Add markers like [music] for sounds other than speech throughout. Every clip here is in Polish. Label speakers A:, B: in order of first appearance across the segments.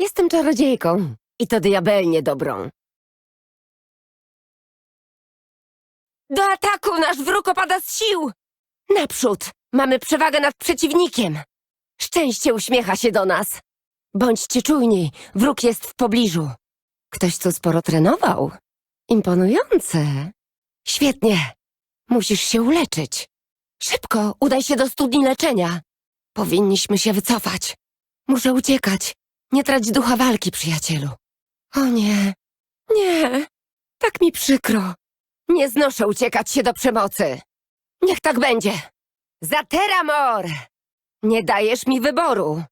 A: Jestem czarodziejką i to diabelnie dobrą. Do ataku! Nasz wróg opada z sił! Naprzód! Mamy przewagę nad przeciwnikiem! Szczęście uśmiecha się do nas! Bądźcie czujni, wróg jest w pobliżu. Ktoś tu sporo trenował. Imponujące. Świetnie. Musisz się uleczyć. Szybko, udaj się do studni leczenia. Powinniśmy się wycofać. Muszę uciekać. Nie trać ducha walki, przyjacielu. O nie, nie, tak mi przykro. Nie znoszę uciekać się do przemocy. Niech tak będzie. Zateramor! Nie dajesz mi wyboru.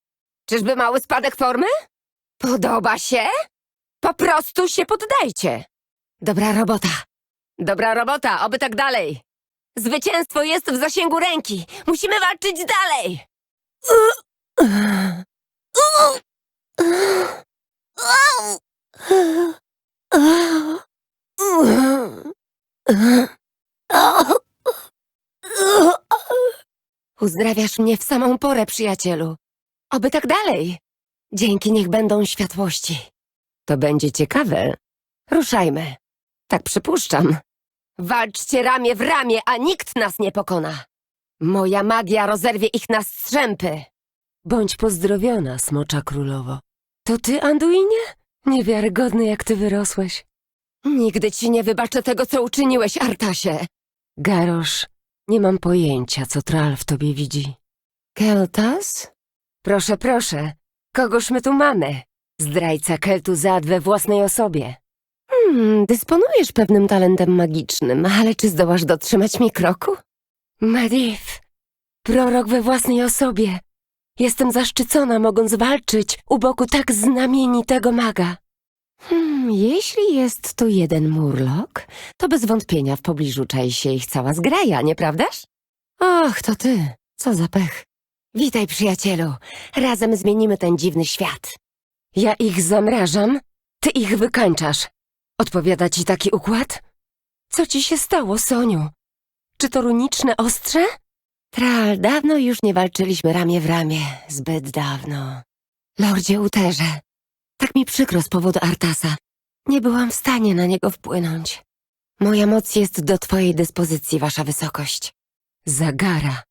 A: Czyżby mały spadek formy? Podoba się? Po prostu się poddajcie. Dobra robota. Dobra robota, oby tak dalej. Zwycięstwo jest w zasięgu ręki. Musimy walczyć dalej. Uzdrawiasz mnie w samą porę, przyjacielu. Oby tak dalej. Dzięki niech będą światłości. To będzie ciekawe. Ruszajmy. Tak przypuszczam. Walczcie ramię w ramię, a nikt nas nie pokona. Moja magia rozerwie ich na strzępy.
B: Bądź pozdrowiona, smocza królowo. To ty, Anduinie? Niewiarygodny, jak ty wyrosłeś.
A: Nigdy ci nie wybaczę tego, co uczyniłeś, Artasie.
B: Garosz, nie mam pojęcia, co Tral w tobie widzi.
A: Keltas? Proszę, proszę. Kogoż my tu mamy? Zdrajca Keltuzad we własnej osobie. Hmm, dysponujesz pewnym talentem magicznym, ale czy zdołasz dotrzymać mi kroku?
B: Medivh, prorok we własnej osobie. Jestem zaszczycona, mogąc walczyć u boku tak znamienitego maga.
A: Hmm, jeśli jest tu jeden murlok, to bez wątpienia w pobliżu czai się ich cała zgraja, nieprawdaż? Och, to ty. Co za pech. Witaj, przyjacielu. Razem zmienimy ten dziwny świat.
B: Ja ich zamrażam, ty ich wykańczasz. Odpowiada ci taki układ? Co ci się stało, Soniu? Czy to runiczne ostrze?
A: Tral, dawno już nie walczyliśmy ramię w ramię. Zbyt dawno. Lordzie Uterze, tak mi przykro z powodu Artasa. Nie byłam w stanie na niego wpłynąć. Moja moc jest do twojej dyspozycji, wasza wysokość.
B: Zagara.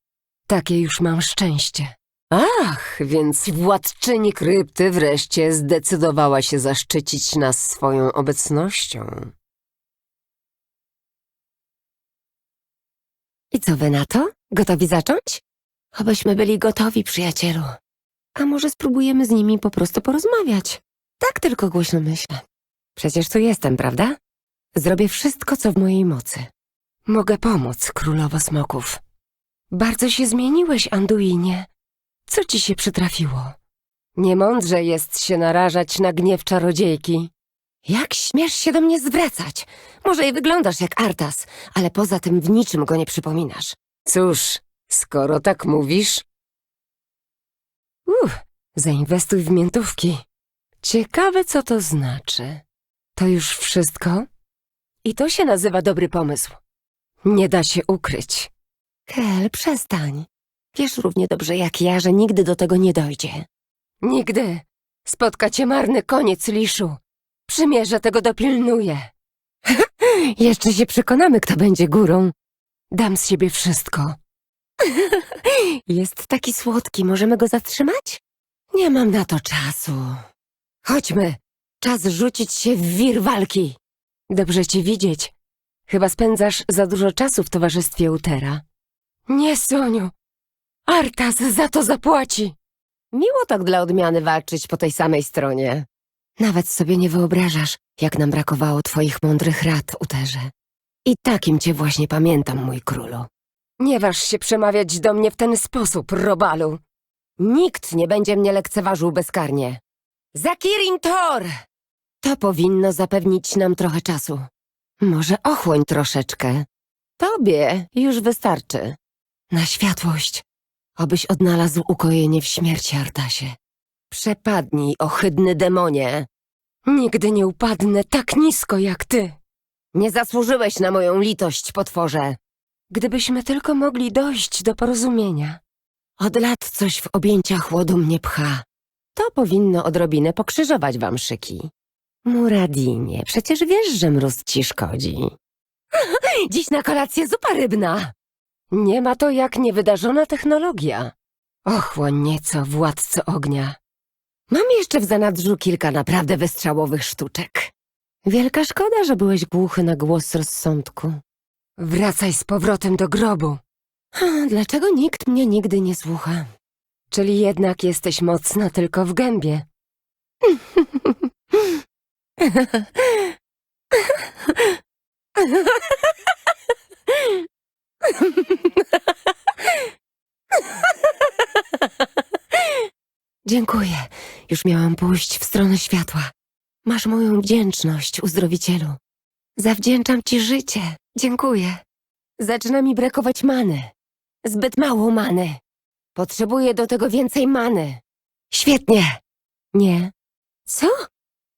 B: Takie już mam szczęście. Ach, więc władczyni krypty wreszcie zdecydowała się zaszczycić nas swoją obecnością.
A: I co wy na to? Gotowi zacząć? Obyśmy byli gotowi, przyjacielu. A może spróbujemy z nimi po prostu porozmawiać? Tak tylko głośno myślę. Przecież tu jestem, prawda? Zrobię wszystko, co w mojej mocy.
B: Mogę pomóc, królowo smoków. Bardzo się zmieniłeś, Anduinie. Co ci się przytrafiło? Niemądrze jest się narażać na gniew czarodziejki.
A: Jak śmiesz się do mnie zwracać? Może i wyglądasz jak Artas, ale poza tym w niczym go nie przypominasz.
B: Cóż, skoro tak mówisz... Uff, zainwestuj w miętówki. Ciekawe, co to znaczy. To już wszystko? I to się nazywa dobry pomysł. Nie da się ukryć.
A: Kel, przestań. Wiesz równie dobrze jak ja, że nigdy do tego nie dojdzie.
B: Nigdy. Spotka cię marny koniec, Liszu. Przymierze tego dopilnuje. [laughs]
A: Jeszcze się przekonamy, kto będzie górą.
B: Dam z siebie wszystko. [laughs]
A: Jest taki słodki, możemy go zatrzymać? Nie mam na to czasu. Chodźmy. Czas rzucić się w wir walki.
B: Dobrze cię widzieć. Chyba spędzasz za dużo czasu w towarzystwie Utera. Nie, Soniu. Artas za to zapłaci.
A: Miło tak dla odmiany walczyć po tej samej stronie. Nawet sobie nie wyobrażasz, jak nam brakowało twoich mądrych rad, Uterze. I takim cię właśnie pamiętam, mój królu.
B: Nie waż się przemawiać do mnie w ten sposób, Robalu.
A: Nikt nie będzie mnie lekceważył bezkarnie. Zakirin Tor! To powinno zapewnić nam trochę czasu. Może ochłoń troszeczkę. Tobie już wystarczy. Na światłość. Obyś odnalazł ukojenie w śmierci, Artasie. Przepadnij, ohydny demonie.
B: Nigdy nie upadnę tak nisko jak ty.
A: Nie zasłużyłeś na moją litość, potworze.
B: Gdybyśmy tylko mogli dojść do porozumienia.
A: Od lat coś w objęciach chłodu mnie pcha.
B: To powinno odrobinę pokrzyżować wam szyki. Muradinie, przecież wiesz, że mróz ci szkodzi. [laughs]
A: Dziś na kolację zupa rybna.
B: Nie ma to jak niewydarzona technologia. Ochłoń nieco, władco ognia.
A: Mam jeszcze w zanadrzu kilka naprawdę wystrzałowych sztuczek.
B: Wielka szkoda, że byłeś głuchy na głos rozsądku. Wracaj z powrotem do grobu.
A: Dlaczego nikt mnie nigdy nie słucha?
B: Czyli jednak jesteś mocna tylko w gębie. Dziękuję. Już miałam pójść w stronę światła. Masz moją wdzięczność, uzdrowicielu. Zawdzięczam ci życie. Dziękuję. Zaczyna mi brakować many. Zbyt mało many. Potrzebuję do tego więcej many. Świetnie. Nie. Co?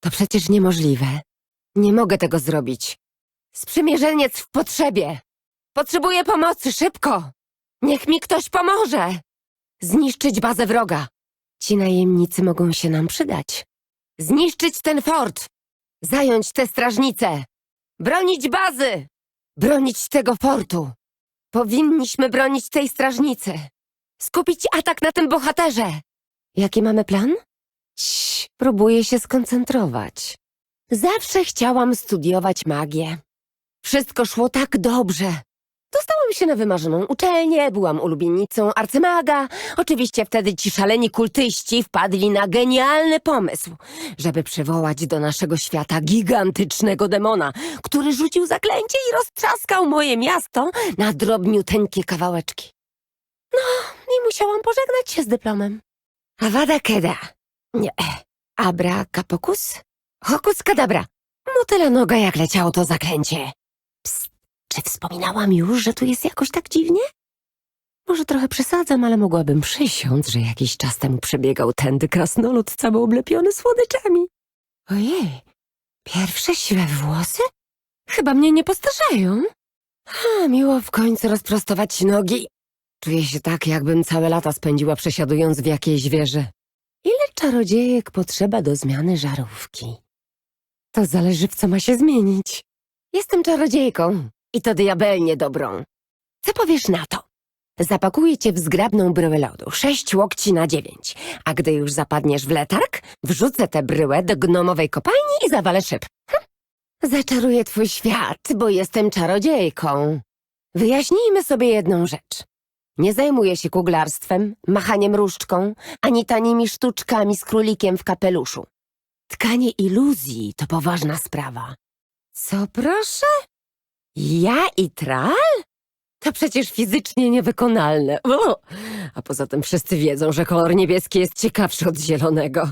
B: To przecież niemożliwe. Nie mogę tego zrobić. Sprzymierzeniec w potrzebie. Potrzebuję pomocy, szybko. Niech mi ktoś pomoże. Zniszczyć bazę wroga. Ci najemnicy mogą się nam przydać. Zniszczyć ten fort. Zająć te strażnice. Bronić bazy. Bronić tego fortu. Powinniśmy bronić tej strażnicy. Skupić atak na tym bohaterze. Jaki mamy plan? Cii, próbuję się skoncentrować. Zawsze chciałam studiować magię. Wszystko szło tak dobrze. Dostałam się na wymarzoną uczelnię, byłam ulubienicą arcymaga. Oczywiście wtedy ci szaleni kultyści wpadli na genialny pomysł, żeby przywołać do naszego świata gigantycznego demona, który rzucił zaklęcie i roztrzaskał moje miasto na drobniuteńkie kawałeczki. No, i musiałam pożegnać się z dyplomem. Awada keda. Nie. Abra kapokus? Hokus kadabra. Motyla noga jak leciało to zaklęcie. Psst, czy wspominałam już, że tu jest jakoś tak dziwnie? Może trochę przesadzam, ale mogłabym przysiąc, że jakiś czas temu przebiegał tędy krasnolud cały oblepiony słodyczami. Ojej, pierwsze siwe włosy? Chyba mnie nie postarzają. A, miło w końcu rozprostować nogi. Czuję się tak, jakbym całe lata spędziła przesiadując w jakiejś wieży. Ile czarodziejek potrzeba do zmiany żarówki? To zależy, w co ma się zmienić. Jestem czarodziejką i to diabelnie dobrą. Co powiesz na to? Zapakuję cię w zgrabną bryłę lodu, sześć łokci na dziewięć, a gdy już zapadniesz w letarg, wrzucę tę bryłę do gnomowej kopalni i zawalę szyb. Hm. Zaczaruję twój świat, bo jestem czarodziejką. Wyjaśnijmy sobie jedną rzecz. Nie zajmuję się kuglarstwem, machaniem różdżką, ani tanimi sztuczkami z królikiem w kapeluszu. Tkanie iluzji to poważna sprawa. Co proszę? Ja i tral? To przecież fizycznie niewykonalne. O! A poza tym wszyscy wiedzą, że kolor niebieski jest ciekawszy od zielonego.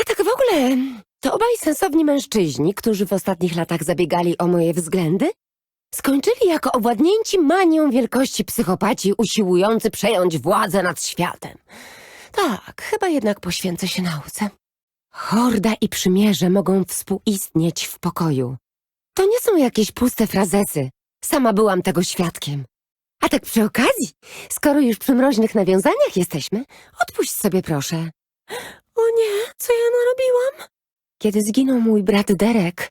B: A tak w ogóle, to obaj sensowni mężczyźni, którzy w ostatnich latach zabiegali o moje względy, skończyli jako owładnięci manią wielkości psychopaci usiłujący przejąć władzę nad światem. Tak, chyba jednak poświęcę się nauce. Horda i przymierze mogą współistnieć w pokoju. To nie są jakieś puste frazesy. Sama byłam tego świadkiem. A tak przy okazji, skoro już przy mroźnych nawiązaniach jesteśmy, odpuść sobie proszę. O nie, co ja narobiłam? Kiedy zginął mój brat Derek,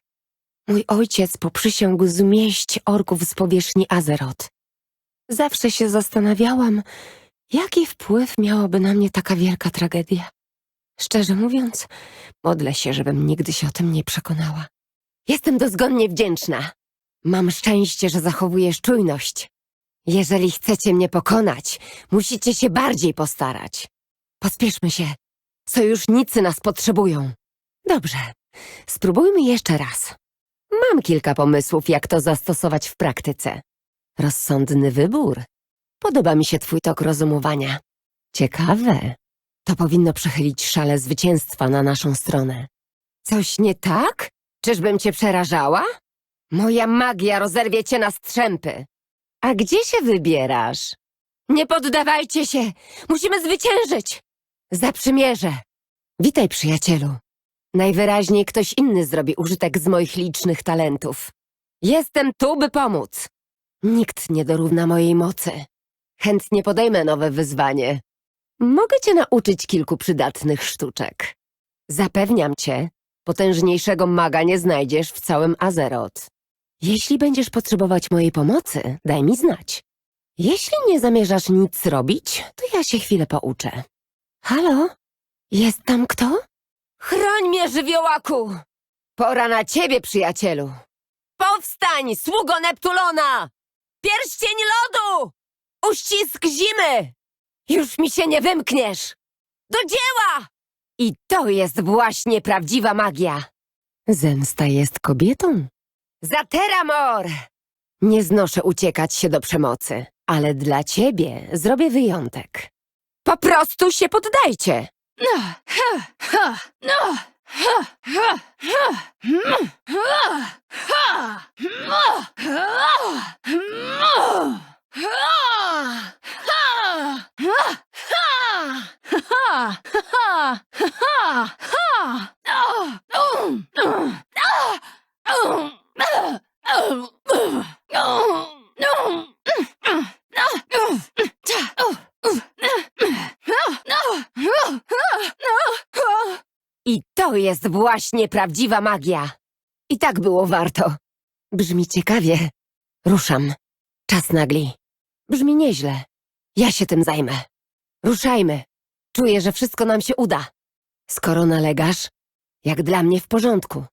B: mój ojciec poprzysiągł zmieść orków z powierzchni Azeroth. Zawsze się zastanawiałam, jaki wpływ miałaby na mnie taka wielka tragedia. Szczerze mówiąc, modlę się, żebym nigdy się o tym nie przekonała. Jestem dozgonnie wdzięczna. Mam szczęście, że zachowujesz czujność. Jeżeli chcecie mnie pokonać, musicie się bardziej postarać. Pospieszmy się. Sojusznicy nas potrzebują. Dobrze, spróbujmy jeszcze raz. Mam kilka pomysłów, jak to zastosować w praktyce. Rozsądny wybór. Podoba mi się twój tok rozumowania. Ciekawe. To powinno przechylić szale zwycięstwa na naszą stronę. Coś nie tak? Czyżbym cię przerażała? Moja magia rozerwie cię na strzępy. A gdzie się wybierasz? Nie poddawajcie się! Musimy zwyciężyć! Za przymierze! Witaj, przyjacielu. Najwyraźniej ktoś inny zrobi użytek z moich licznych talentów. Jestem tu, by pomóc. Nikt nie dorówna mojej mocy. Chętnie podejmę nowe wyzwanie.
A: Mogę cię nauczyć kilku przydatnych sztuczek. Zapewniam cię, potężniejszego maga nie znajdziesz w całym Azeroth. Jeśli będziesz potrzebować mojej pomocy, daj mi znać. Jeśli nie zamierzasz nic robić, to ja się chwilę pouczę. Halo? Jest tam kto? Chroń mnie, żywiołaku! Pora na ciebie, przyjacielu! Powstań, sługo Neptulona! Pierścień lodu! Uścisk zimy! Już mi się nie wymkniesz! Do dzieła! I to jest właśnie prawdziwa magia. Zemsta jest kobietą. Zateramor! Nie znoszę uciekać się do przemocy, ale dla ciebie zrobię wyjątek. Po prostu się poddajcie! I to jest właśnie prawdziwa magia. I tak było warto. Brzmi ciekawie. Ruszam. Czas nagli. Brzmi nieźle. Ja się tym zajmę. Ruszajmy. Czuję, że wszystko nam się uda. Skoro nalegasz, jak dla mnie w porządku.